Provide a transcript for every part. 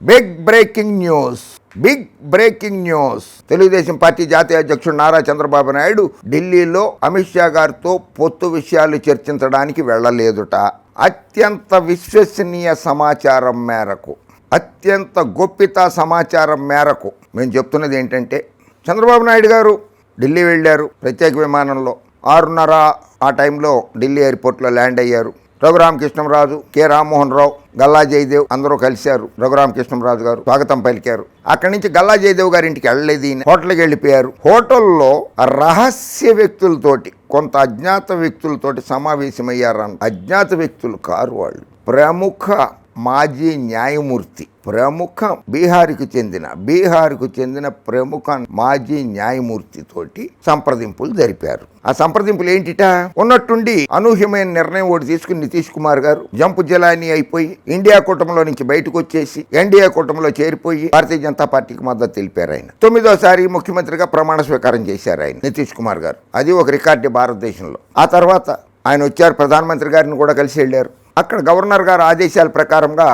Big breaking news big breaking news Telugu Desam party జాతీయ అధ్యక్షుడు నారా చంద్రబాబు నాయుడు ఢిల్లీలో అమిత్ షా గారితో పొత్తు విషయాలు చర్చించడానికి వెళ్ళలేదుట. అత్యంత విశ్వసనీయ సమాచారం మేరకు అత్యంత గోప్యతా సమాచారం మేరకు మేము చెప్తున్నది ఏంటంటే చంద్రబాబు నాయుడు గారు ఢిల్లీ వెళ్ళారు ప్రత్యేక విమానంలో. ఆరున్నర ఆ టైంలో ఢిల్లీ ఎయిర్పోర్ట్లో ల్యాండ్ అయ్యారు. రఘురామకృష్ణంరాజు కె. రామ్మోహన్ రావు గల్లా జయదేవ్ అందరూ కలిశారు. రఘురామకృష్ణంరాజు గారు స్వాగతం పలికారు. అక్కడి నుంచి గల్లా జయదేవ్ గారి ఇంటికి వెళ్ళలేదు హోటల్కి వెళ్ళిపోయారు. హోటల్లో రహస్య వ్యక్తులతోటి కొంత అజ్ఞాత వ్యక్తులతోటి సమావేశమయ్యారు అజ్ఞాత వ్యక్తులు కారు వాళ్ళు. ప్రముఖ మాజీ న్యాయమూర్తి ప్రముఖ బీహార్కు చెందిన బీహార్కు చెందిన ప్రముఖ మాజీ న్యాయమూర్తి తోటి సంప్రదింపులు జరిపారు. ఆ సంప్రదింపులు ఏంటిట? ఉన్నట్టుండి అనూహ్యమైన నిర్ణయం ఒకటి తీసుకుని నితీష్ కుమార్ గారు జంపు జలాని అయిపోయి ఇండియా కూటమిలో నుంచి బయటకు వచ్చేసి ఎన్డీఏ కూటమిలో చేరిపోయి భారతీయ జనతా పార్టీకి మద్దతు తెలిపారు ఆయన. తొమ్మిదోసారి ముఖ్యమంత్రిగా ప్రమాణ స్వీకారం చేశారు ఆయన నితీష్ కుమార్ గారు. అది ఒక రికార్డు భారతదేశంలో. ఆ తర్వాత ఆయన వచ్చారు ప్రధానమంత్రి గారిని కూడా కలిసి వెళ్ళారు. అక్కడ గవర్నర్ గారు ఆదేశాల ప్రకారంగా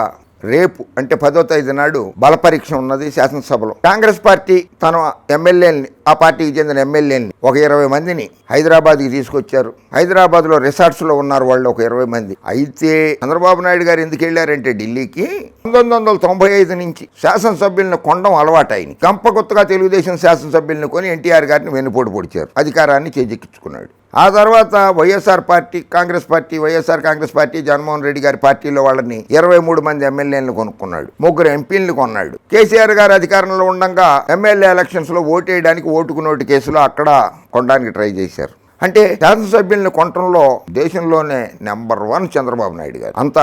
రేపు అంటే పదో తేదీ నాడు బలపరీక్ష ఉన్నది శాసనసభలో. కాంగ్రెస్ పార్టీ తన ఎమ్మెల్యేని ఆ పార్టీకి చెందిన ఎమ్మెల్యేని ఒక ఇరవై మందిని హైదరాబాద్కి తీసుకొచ్చారు. హైదరాబాద్లో రిసార్ట్స్లో ఉన్నారు వాళ్ళు ఒక ఇరవై మంది. అయితే చంద్రబాబు నాయుడు గారు ఎందుకు వెళ్ళారంటే ఢిల్లీకి? పంతొమ్మిది వందల తొంభై ఐదు నుంచి శాసనసభ్యులను కొండం అలవాటైంది. గంపగుత్తగా తెలుగుదేశం శాసనసభ్యులను కొని ఎన్టీఆర్ గారిని వెన్నుపోటు పొడిచారు. అధికారాన్ని చేజెక్కించుకున్నాడు. ఆ తర్వాత YSR party Congress party YSR Congress party Jaganmohan Reddy గారి పార్టీలో వాళ్ళని ఇరవై మూడు మంది ఎమ్మెల్యేలను కొనుక్కున్నాడు. ముగ్గురు ఎంపీలను కొన్నాడు. కేసీఆర్ గారు అధికారంలో ఉండగా ఎమ్మెల్యే ఎలక్షన్స్లో ఓటేయడానికి ఓటుకు నోటు కేసులో అక్కడ కొనడానికి ట్రై చేశారు. అంటే శాసనసభ్యుల్ని కొనటంలో దేశంలోనే నెంబర్ వన్ చంద్రబాబు నాయుడు గారు. అంత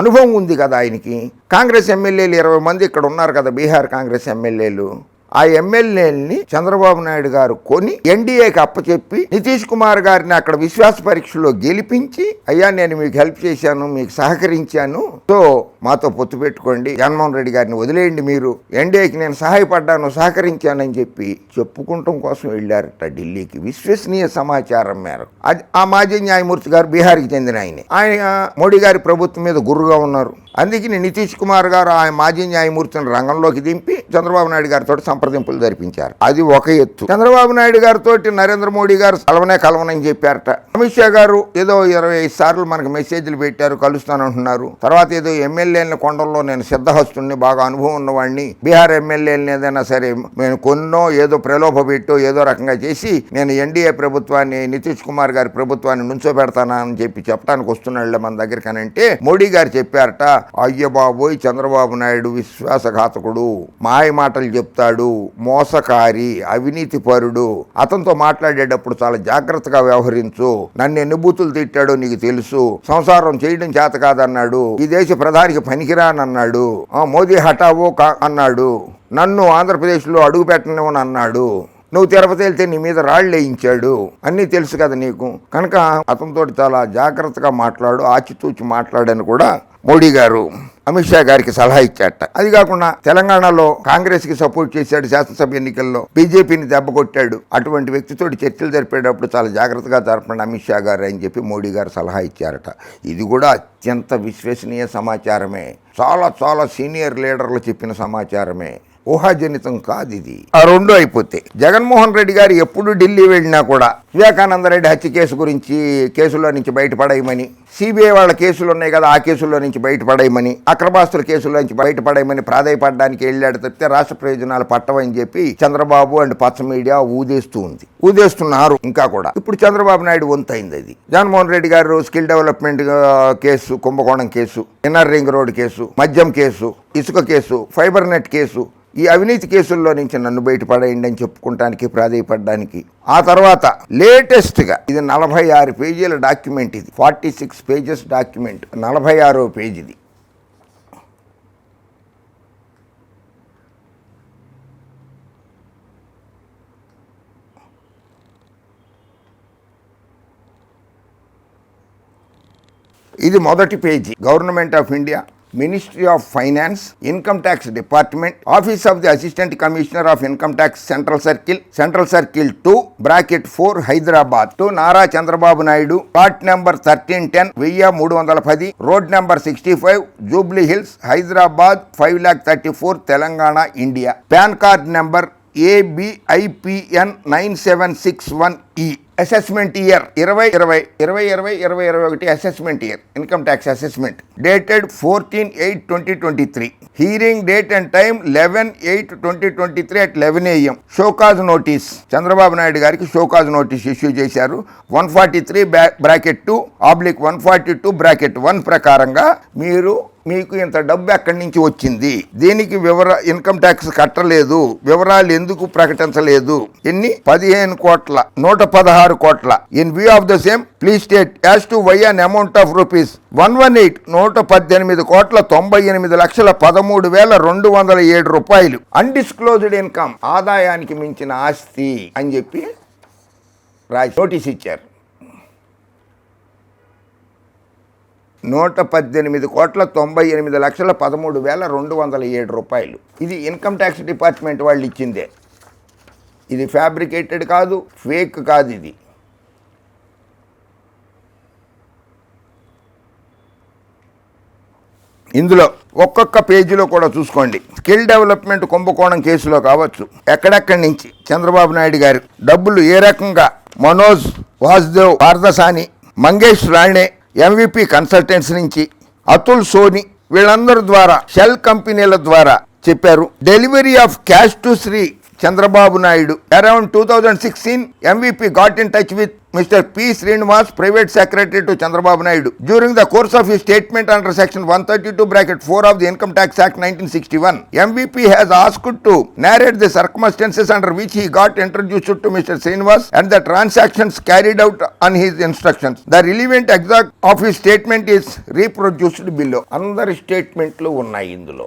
అనుభవం ఉంది కదా ఆయనకి. కాంగ్రెస్ ఎమ్మెల్యేలు ఇరవై మంది ఇక్కడ ఉన్నారు కదా బీహార్ కాంగ్రెస్ ఎమ్మెల్యేలు. ఆ ఎమ్మెల్యేని చంద్రబాబు నాయుడు గారు కొని ఎన్డీఏకి అప్పచెప్పి నితీష్ కుమార్ గారిని అక్కడ విశ్వాస పరీక్షలో గెలిపించి అయ్యా నేను మీకు హెల్ప్ చేశాను మీకు సహకరించాను సో మాతో పొత్తు పెట్టుకోండి జగన్మోహన్ రెడ్డి గారిని వదిలేయండి మీరు ఎన్డీఏకి నేను సహాయపడ్డాను సహకరించానని చెప్పి చెప్పుకుంటాం కోసం వెళ్ళారట ఢిల్లీకి విశ్వసనీయ సమాచారం మేరకు. అది ఆ మాజీ న్యాయమూర్తి గారు బీహార్కి చెందిన ఆయన. ఆయన మోడీ గారి ప్రభుత్వం మీద గురుగా ఉన్నారు. అందుకని నితీష్ కుమార్ గారు ఆ మాజీ న్యాయమూర్తిని రంగంలోకి దింపి చంద్రబాబు నాయుడు గారితో సంప్రదింపులు జరిపించారు. అది ఒక ఎత్తు. చంద్రబాబు నాయుడు గారితో నరేంద్ర మోడీ గారు కలవనే కలవనని చెప్పారట. అమిత్ షా గారు ఏదో ఇరవై ఐదు సార్లు మనకు మెసేజ్లు పెట్టారు కలుస్తానంటున్నారు. తర్వాత ఏదో ఎమ్మెల్యేల కొండల్లో నేను సిద్ధహస్తుని బాగా అనుభవం ఉన్నవాడిని బీహార్ ఎమ్మెల్యేలని ఏదైనా సరే నేను కొన్నో ఏదో ప్రలోభ పెట్టో ఏదో రకంగా చేసి నేను ఎన్డీఏ ప్రభుత్వాన్ని నితీష్ కుమార్ గారి ప్రభుత్వాన్ని నుంచోబెడతానని చెప్పి చెప్పడానికి వస్తున్నాళ్ళే మన దగ్గరికి అని అంటే మోడీ గారు చెప్పారట అయ్యబాబోయ్ చంద్రబాబు నాయుడు విశ్వాసఘాతకుడు మాయ మాటలు చెప్తాడు మోసకారి అవినీతి పరుడు. అతనితో మాట్లాడేటప్పుడు చాలా జాగ్రత్తగా వ్యవహరించు. నన్ను ఎన్ని బూతులు తిట్టాడో నీకు తెలుసు. సంసారం చేయడం చేత కాదన్నాడు. ఈ దేశ ప్రధానికి పనికిరానన్నాడు. ఆ, మోదీ హఠావో కా అన్నాడు. నన్ను ఆంధ్రప్రదేశ్లో అడుగు పెట్టనివ్వని అన్నాడు నువ్వు తిరుపతి వెళ్తే నీ మీద రాళ్ళు వేయించాడు అన్నీ తెలుసు కదా నీకు. కనుక అతనితో చాలా జాగ్రత్తగా మాట్లాడు ఆచితూచి మాట్లాడని కూడా మోడీ గారు అమిత్ షా గారికి సలహా ఇచ్చాట అది కాకుండా తెలంగాణలో కాంగ్రెస్కి సపోర్ట్ చేశాడు శాసనసభ ఎన్నికల్లో. బీజేపీని దెబ్బ కొట్టాడు. అటువంటి వ్యక్తితోటి చర్చలు జరిపేటప్పుడు చాలా జాగ్రత్తగా జరపండి అమిత్ షా గారు అని చెప్పి మోడీ గారు సలహా ఇచ్చారట. ఇది కూడా అత్యంత విశ్వసనీయ సమాచారమే. చాలా చాలా సీనియర్ లీడర్లు చెప్పిన సమాచారమే. ఊహాజనితం కాదు ఇది ఆ రెండు అయిపోతే. జగన్మోహన్ రెడ్డి గారు ఎప్పుడు ఢిల్లీ వెళ్ళినా కూడా వివేకానంద రెడ్డి హత్య కేసు గురించి కేసులో నుంచి బయటపడేయమని సిబిఐ వాళ్ళ కేసులు ఉన్నాయి కదా ఆ కేసుల్లో నుంచి బయటపడేయమని అక్రమాస్తుల కేసుల్లో నుంచి బయటపడేయమని ప్రాధాయపడడానికి వెళ్ళాడు తప్పితే రాష్ట్ర ప్రయోజనాలు పట్టవని చెప్పి చంద్రబాబు అండ్ పచ్చ మీడియా ఊదేస్తూ ఉంది. ఊదేస్తున్నారు ఇంకా కూడా. ఇప్పుడు చంద్రబాబు నాయుడు వంతైంది అది. జగన్మోహన్ రెడ్డి గారు స్కిల్ డెవలప్మెంట్ కేసు కుంభకోణం case inner ring road case మద్యం కేసు ఇసుక కేసు ఫైబర్ నెట్ కేసు ఈ అవినీతి కేసుల్లో నుంచి నన్ను బయటపడేయండి అని చెప్పుకుంటానికి ప్రాధాయపడడానికి. ఆ తర్వాత లేటెస్ట్గా ఇది నలభై ఆరు పేజీల డాక్యుమెంట్ ఇది. Forty six pages document. నలభై ఆరో పేజీది. ఇది మొదటి page. Government of India. Ministry of finance income tax department office of the assistant commissioner of income tax central circle central circle two bracket four Hyderabad to Nara Chandrababu Naidu plot number thirteen ten వెయ్యి మూడు వందల పది road number sixty five Jubilee Hills Hyderabad five lakh thirty four Telangana India PAN card number ABIPN nine seven six one ఈ assessment year. ఇరవై ఇరవై ఇరవై ఇరవై ఇరవై ఇరవై ఒకటి assessment year. Income tax assessment. Dated fourteen eight twenty twenty three. Hearing date and time eleven eight twenty twenty three at eleven AM. Show cause notice. Chandrababu Naidu గారికి show cause notice issue చేశారు. One forty three bracket two oblique one forty two bracket one ప్రకారంగా మీరు మీకు ఇంత డబ్బు ఎక్కడి నుంచి వచ్చింది? దీనికి వివర ఇన్కమ్ ట్యాక్స్ కట్టలేదు? వివరాలు ఎందుకు ప్రకటించలేదు? ఎన్ని? పదిహేను కోట్ల నూట పదహారు కోట్ల. In view of the same please state as to why an amount of rupees one one eight నూట పద్దెనిమిది కోట్ల తొంభై ఎనిమిది లక్షల పదమూడు వేల రెండు వందల ఏడు రూపాయలు. అన్డిస్క్లోజ్డ్ ఇన్కమ్ ఆదాయానికి మించిన ఆస్తి అని చెప్పి రాసి నోటీస్ ఇచ్చారు. నూట పద్దెనిమిది కోట్ల తొంభై ఎనిమిది లక్షల పదమూడు వేల రెండు వందల ఏడు రూపాయలు. ఇది ఇన్కమ్ ట్యాక్స్ డిపార్ట్మెంట్ వాళ్ళు ఇచ్చిందే. ఇది ఫ్యాబ్రికేటెడ్ కాదు ఫేక్ కాదు ఇది. ఇందులో ఒక్కొక్క పేజీలో కూడా చూసుకోండి. స్కిల్ డెవలప్మెంట్ కుంభకోణం కేసులో కావచ్చు. ఎక్కడెక్కడి నుంచి? చంద్రబాబు నాయుడు గారు. డబ్బులు ఏ రకంగా? మనోజ్ వాసుదేవ్ పారదసాని మంగేష్ రాణే ఎంవిపి కన్సల్టెంట్స్ నుంచి అతుల్ సోని వీళ్ళందరి ద్వారా షెల్ కంపెనీల ద్వారా చెప్పారు. Delivery of cash to Shri Chandrababu Naidu around two thousand sixteen MVP got in touch with mister P Srinivas private secretary to Chandrababu Naidu during the course of his statement under section one thirty two bracket four of the income tax act nineteen sixty one MVP has asked to narrate the circumstances under which he got introduced to Mr. Srinivas and the transactions carried out on his instructions. The relevant exact of his statement is reproduced below. అందరి స్టేట్మెంట్లు ఉన్నాయి ఇందులో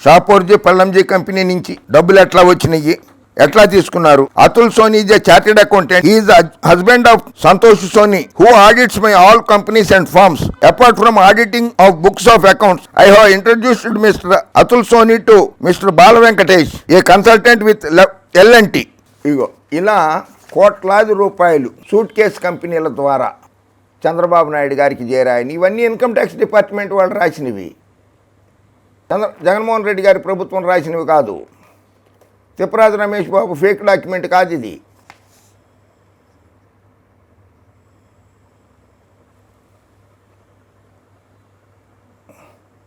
Shapoorji Pallonji company నుంచి డబ్బులు ఎట్లా వచ్చినాయి? ఎట్లా తీసుకున్నారు? Atul Soni is chartered accountant is husband of Santosh Soni who audits my all companies and firms apart from auditing of books of accounts I have introduced mister Atul Soni to mister Bala Venkatesh a consultant with LNT ఇగో ఇలా కోట్లాది రూపాయలు suit case కంపెనీల ద్వారా చంద్రబాబు నాయుడు గారికి చేరాయని ఇవన్నీ income tax department వాళ్ళు రాసినవి. చంద్ర జగన్మోహన్ రెడ్డి గారి ప్రభుత్వం రాసినవి కాదు. తిప్పరాజు రమేష్ బాబు ఫేక్ డాక్యుమెంట్ కాదు ఇది.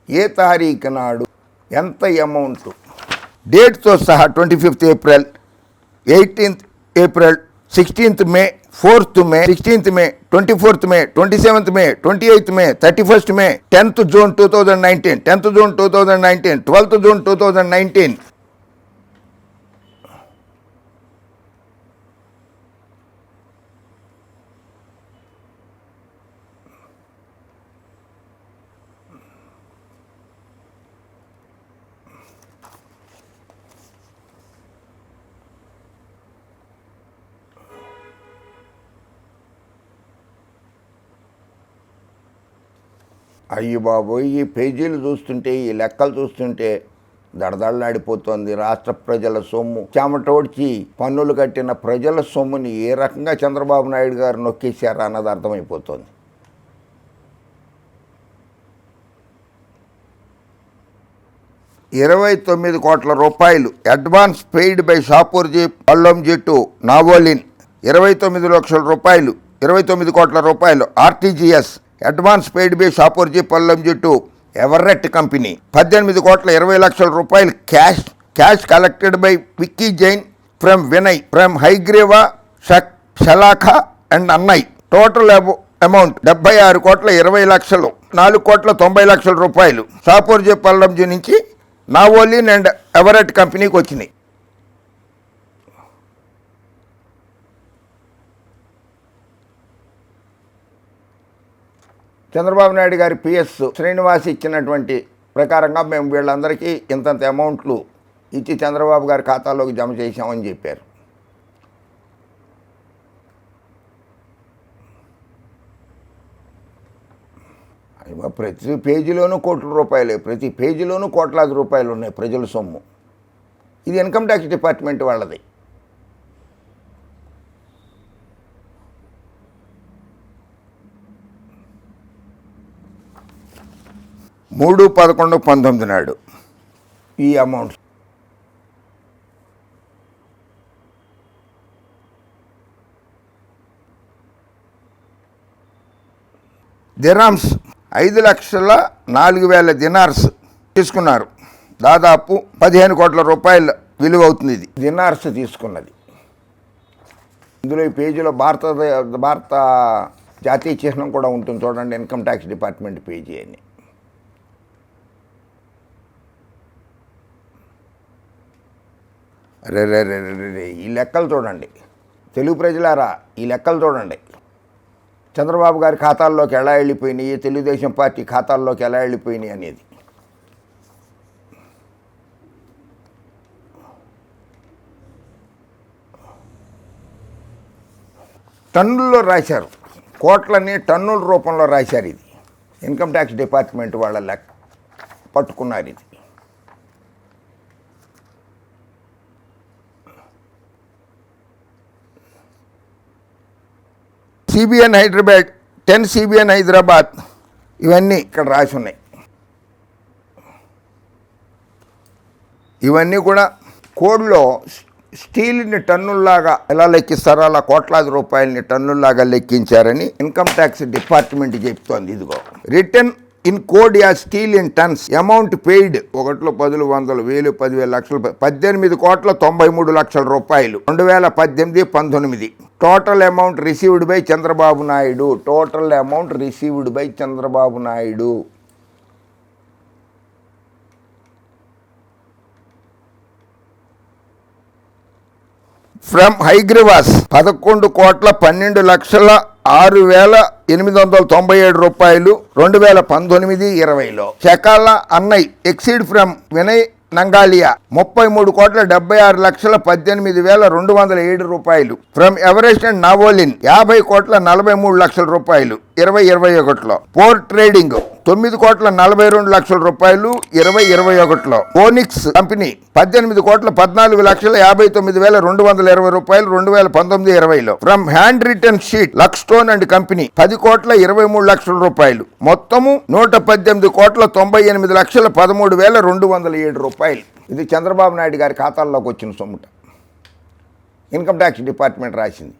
ఏ తారీఖు నాడు ఎంత అమౌంట్? డేట్తో సహా twenty fifth April eighteenth April sixteenth May fourth May sixteenth May twenty fourth May twenty seventh May twenty eighth May thirty first May tenth June two thousand nineteen tenth June two thousand nineteen twelfth June two thousand nineteen. అయ్యి బాబోయ్ ఈ పేజీలు చూస్తుంటే ఈ లెక్కలు చూస్తుంటే దడదళ్ళాడిపోతోంది రాష్ట్ర ప్రజల సొమ్ము. చెమటోడ్చి పన్నులు కట్టిన ప్రజల సొమ్ముని ఏ రకంగా చంద్రబాబు నాయుడు గారు నొక్కేశారా అన్నది అర్థమైపోతోంది. ఇరవై తొమ్మిది కోట్ల రూపాయలు అడ్వాన్స్ పెయిడ్ బై షాపూర్జీ పల్లం జట్టు నావోలిన్. ఇరవై తొమ్మిది లక్షల రూపాయలు ఇరవై తొమ్మిది కోట్ల రూపాయలు RTGS. Advance paid by Shapoorji Pallonji జుట్టు ఎవర్రెట్ కంపెనీ. పద్దెనిమిది కోట్ల ఇరవై లక్షల రూపాయలు cash cash collected by Vicky Jain from Vinay from Hygreeva షక్ షలాఖ అండ్ అన్నయ్. టోటల్ అమౌంట్ డెబ్బై ఆరు కోట్ల ఇరవై లక్షలు నాలుగు కోట్ల తొంభై లక్షల రూపాయలు. షాపూర్జీ పల్లంజీ నుంచి నావోలిన్ అండ్ ఎవరెట్ కంపెనీకి వచ్చినాయి. చంద్రబాబు నాయుడు గారి పిఎస్ శ్రీనివాస్ ఇచ్చినటువంటి ప్రకారంగా మేము వీళ్ళందరికీ ఇంతంత అమౌంట్లు ఇచ్చి చంద్రబాబు గారి ఖాతాలోకి జమ చేశామని చెప్పారు. ప్రతి పేజీలోనూ కోట్ల రూపాయలు ప్రతి పేజీలోనూ కోట్లాది రూపాయలు ఉన్నాయి ప్రజల సొమ్ము. ఇది ఇన్కమ్ ట్యాక్స్ డిపార్ట్మెంట్ వాళ్ళది. మూడు పదకొండు పంతొమ్మిది నాడు ఈ అమౌంట్. దిరామ్స్ ఐదు లక్షల నాలుగు వేల దినార్స్ తీసుకున్నారు. దాదాపు పదిహేను కోట్ల రూపాయల విలువ అవుతుంది ఇది. దినార్స్ తీసుకున్నది. ఇందులో ఈ పేజీలో భారత భారత జాతీయ చిహ్నం కూడా ఉంటుంది చూడండి ఇన్కమ్ ట్యాక్స్ డిపార్ట్మెంట్ పేజీ అని. రే రే రే రే, ఈ లెక్కలు చూడండి. తెలుగు ప్రజలారా ఈ లెక్కలు చూడండి. చంద్రబాబు గారి ఖాతాల్లోకి ఎలా వెళ్ళిపోయినాయి తెలుగుదేశం పార్టీ ఖాతాల్లోకి ఎలా వెళ్ళిపోయినాయి అనేది. టన్నుల్లో రాశారు. కోట్లని టన్నుల రూపంలో రాశారు ఇది. ఇన్కమ్ ట్యాక్స్ డిపార్ట్మెంట్ వాళ్ళ లెక్క పట్టుకున్నారు ఇది. CBN Hyderabad ten CBN Hyderabad ఇవన్నీ ఇక్కడ రాసి ఉన్నాయి ఇవన్నీ కూడా కోడ్లో స్టీల్ని టన్నుల్లాగా ఎలా లెక్కిస్తారో అలా కోట్లాది రూపాయలని టన్నుల్లాగా లెక్కించారని ఇన్కమ్ ట్యాక్స్ డిపార్ట్మెంట్ చెప్తోంది. ఇదిగో written in code as steel in tons amount paid ఒకటిలో పదులు వందలు వేలు పదివేల లక్షలు పద్దెనిమిది కోట్ల తొంభై మూడు లక్షల రూపాయలు రెండు వేల పద్దెనిమిది పంతొమ్మిది. Total amount received by Chandrababu Naidu. Total amount received by Chandrababu Naidu. From Hygrivas పదకొండు కోట్ల పన్నెండు లక్షల ఆరు వేల ఎనిమిది వందల తొంభై ఏడు రూపాయలు రెండు వేల పంతొమ్మిది ఇరవైలో. చకాల అన్నయ్ ఎక్సీడ్ ఫ్రమ్ వినయ్ నంగాలియా ముప్పై మూడు కోట్ల డెబ్బై ఆరు లక్షల పద్దెనిమిది వేల రెండు వందల ఏడు రూపాయలు. ఫ్రమ్ ఎవరెస్ట్ అండ్ నావోలిన్ యాభై కోట్ల నలభై మూడు లక్షల రూపాయలు. ఇరవై ఇరవై ఒకటిలో. పోర్ ట్రేడింగ్. తొమ్మిది కోట్ల నలభై రెండు లక్షల రూపాయలు ఇరవై ఇరవై ఒకటిలో. ఫోనిక్స్ కంపెనీ పద్దెనిమిది కోట్ల పద్నాలుగు లక్షల యాభై తొమ్మిది వేల రెండు వందల ఇరవై రూపాయలు రెండు వేల పంతొమ్మిది ఇరవైలో. From hand return sheet luck stone and company పది కోట్ల ఇరవై మూడు లక్షల రూపాయలు. మొత్తము నూట పద్దెనిమిది కోట్ల తొంభై ఎనిమిది లక్షల పదమూడు వేల రెండు వందల ఏడు రూపాయలు. ఇది చంద్రబాబు నాయుడు గారి ఖాతాల్లోకి వచ్చిన సొమ్ముట. ఇన్కమ్ ట్యాక్స్ డిపార్ట్మెంట్ రాసింది.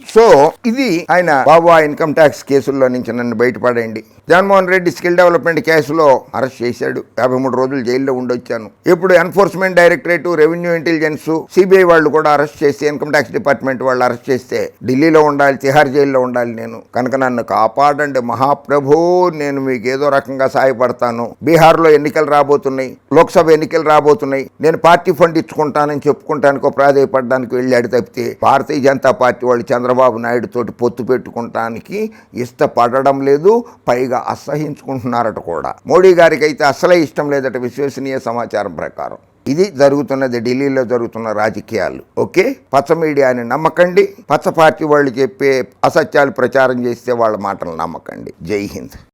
సో ఇది ఆయన బాబు ఇన్కమ్ ట్యాక్స్ కేసుల్లో నుంచి నన్ను బయటపడండి జగన్మోహన్ రెడ్డి స్కిల్ డెవలప్మెంట్ కేసులో అరెస్ట్ చేశాడు. యాభై మూడు రోజులు జైల్లో ఉండొచ్చాను. ఇప్పుడు enforcement directorate revenue intelligence CBI వాళ్ళు కూడా అరెస్ట్ చేసి ఇన్కమ్ ట్యాక్స్ డిపార్ట్మెంట్ వాళ్ళు అరెస్ట్ చేస్తే ఢిల్లీలో ఉండాలి తిహార్ జైల్లో ఉండాలి నేను. కనుక నన్ను కాపాడండి మహాప్రభు నేను మీకు ఏదో రకంగా సహాయపడతాను బీహార్లో ఎన్నికలు రాబోతున్నాయి లోక్సభ ఎన్నికలు రాబోతున్నాయి. నేను పార్టీ ఫండ్ ఇచ్చుకుంటానని చెప్పుకుంటానికో ప్రాధాయపడడానికి వెళ్ళాడు తప్పితే భారతీయ జనతా పార్టీ వాళ్ళు చంద్రబాబు నాయుడు తోటి పొత్తు పెట్టుకుంటానికి ఇష్టపడడం లేదు పైగా అసహించుకుంటున్నారట కూడా. మోడీ గారికి అయితే అసలే ఇష్టం లేదట విశ్వసనీయ సమాచారం ప్రకారం. ఇది జరుగుతున్నది ఢిల్లీలో జరుగుతున్న రాజకీయాలు. ఓకే? పచ్చ మీడియాని నమ్మకండి. పచ్చ పార్టీ వాళ్ళు చెప్పే అసత్యాలు ప్రచారం చేస్తే వాళ్ళ మాటలు నమ్మకండి. జై హింద్.